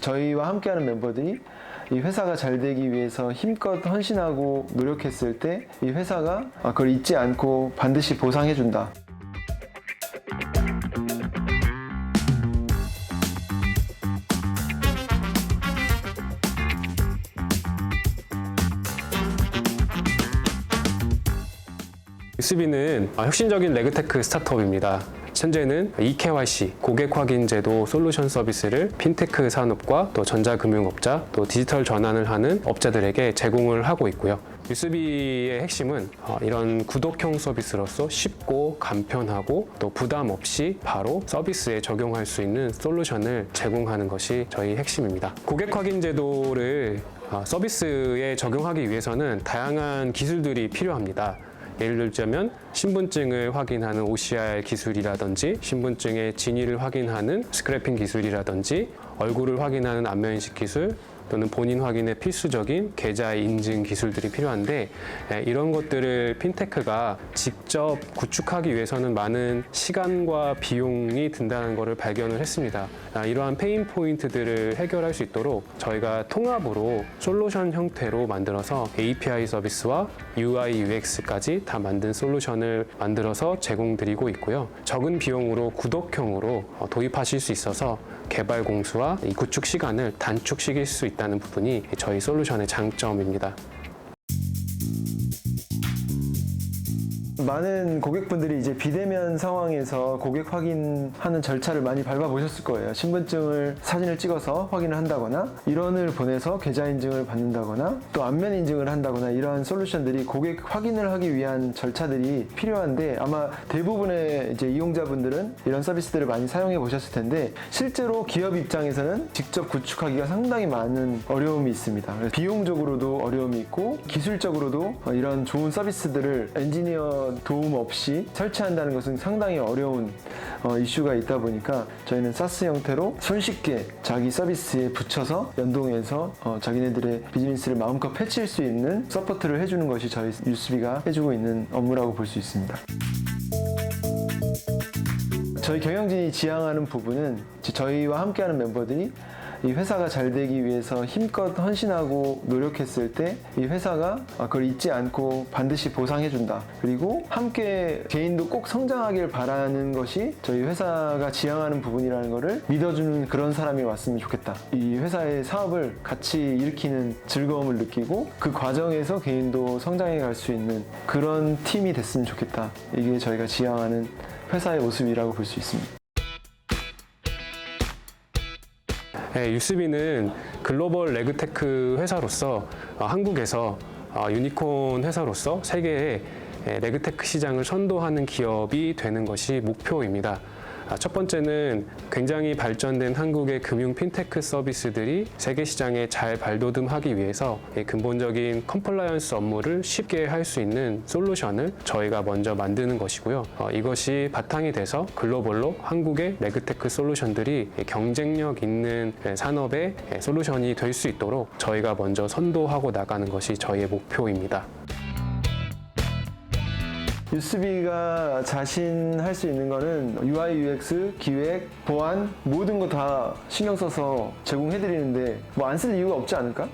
저희와 함께하는 멤버들이 이 회사가 잘 되기 위해서 힘껏 헌신하고 노력했을 때 이 회사가 아, 그걸 잊지 않고 반드시 보상해준다. 유스비는 혁신적인 레그테크 스타트업입니다. 현재는 eKYC 고객 확인 제도 솔루션 서비스를 핀테크 산업과 또 전자금융업자 또 디지털 전환을 하는 업자들에게 제공을 하고 있고요. 유스비의 핵심은 어, 이런 구독형 서비스로서 쉽고 간편하고 또 부담 없이 바로 서비스에 적용할 수 있는 솔루션을 제공하는 것이 저희 핵심입니다. 고객 확인 제도를 어, 서비스에 적용하기 위해서는 다양한 기술들이 필요합니다. 예를 들자면 신분증을 확인하는 OCR 기술이라든지 신분증의 진위를 확인하는 스크래핑 기술이라든지 얼굴을 확인하는 안면인식 기술 또는 본인 확인에 필수적인 계좌 인증 기술들이 필요한데 에, 이런 것들을 핀테크가 직접 구축하기 위해서는 많은 시간과 비용이 든다는 것을 발견을 했습니다. 아, 이러한 페인 포인트들을 해결할 수 있도록 저희가 통합으로 솔루션 형태로 만들어서 API 서비스와 UI, UX까지 다 만든 솔루션을 만들어서 제공드리고 있고요. 적은 비용으로 구독형으로 어, 도입하실 수 있어서 개발 공수와 이 구축 시간을 단축시킬 수 있다는 부분이 저희 솔루션의 장점입니다. 많은 고객분들이 이제 비대면 상황에서 고객 확인하는 절차를 많이 밟아보셨을 거예요. 신분증을 사진을 찍어서 확인을 한다거나 일원을 보내서 계좌 인증을 받는다거나 또 안면 인증을 한다거나 이러한 솔루션들이 고객 확인을 하기 위한 절차들이 필요한데 아마 대부분의 이제 이용자분들은 이런 서비스들을 많이 사용해 보셨을 텐데 실제로 기업 입장에서는 직접 구축하기가 상당히 많은 어려움이 있습니다. 비용적으로도 어려움이 있고 기술적으로도 어, 이런 좋은 서비스들을 엔지니어 도움 없이 설치한다는 것은 상당히 어려운 어, 이슈가 있다 보니까 저희는 사스 형태로 손쉽게 자기 서비스에 붙여서 연동해서 어, 자기네들의 비즈니스를 마음껏 펼칠 수 있는 서포트를 해주는 것이 저희 유스비가 해주고 있는 업무라고 볼 수 있습니다. 저희 경영진이 지향하는 부분은 저희와 함께하는 멤버들이 이 회사가 잘 되기 위해서 힘껏 헌신하고 노력했을 때 이 회사가 아, 그걸 잊지 않고 반드시 보상해준다. 그리고 함께 개인도 꼭 성장하길 바라는 것이 저희 회사가 지향하는 부분이라는 것을 믿어주는 그런 사람이 왔으면 좋겠다. 이 회사의 사업을 같이 일으키는 즐거움을 느끼고 그 과정에서 개인도 성장해 갈 수 있는 그런 팀이 됐으면 좋겠다. 이게 저희가 지향하는 회사의 모습이라고 볼 수 있습니다. 네, 유스비는 글로벌 레그테크 회사로서 어, 한국에서 어, 유니콘 회사로서 세계의 에, 레그테크 시장을 선도하는 기업이 되는 것이 목표입니다. 아, 첫 번째는 굉장히 발전된 한국의 금융 핀테크 서비스들이 세계 시장에 잘 발돋움하기 위해서 이 근본적인 컴플라이언스 업무를 쉽게 할 수 있는 솔루션을 저희가 먼저 만드는 것이고요. 어, 이것이 바탕이 돼서 글로벌로 한국의 레그테크 솔루션들이 경쟁력 있는 산업의 솔루션이 될 수 있도록 저희가 먼저 선도하고 나가는 것이 저희의 목표입니다. 유스비가 자신 할 수 있는 거는 UI, UX, 기획, 보안 모든 거 다 신경 써서 제공해 드리는데 뭐 안 쓸 이유가 없지 않을까?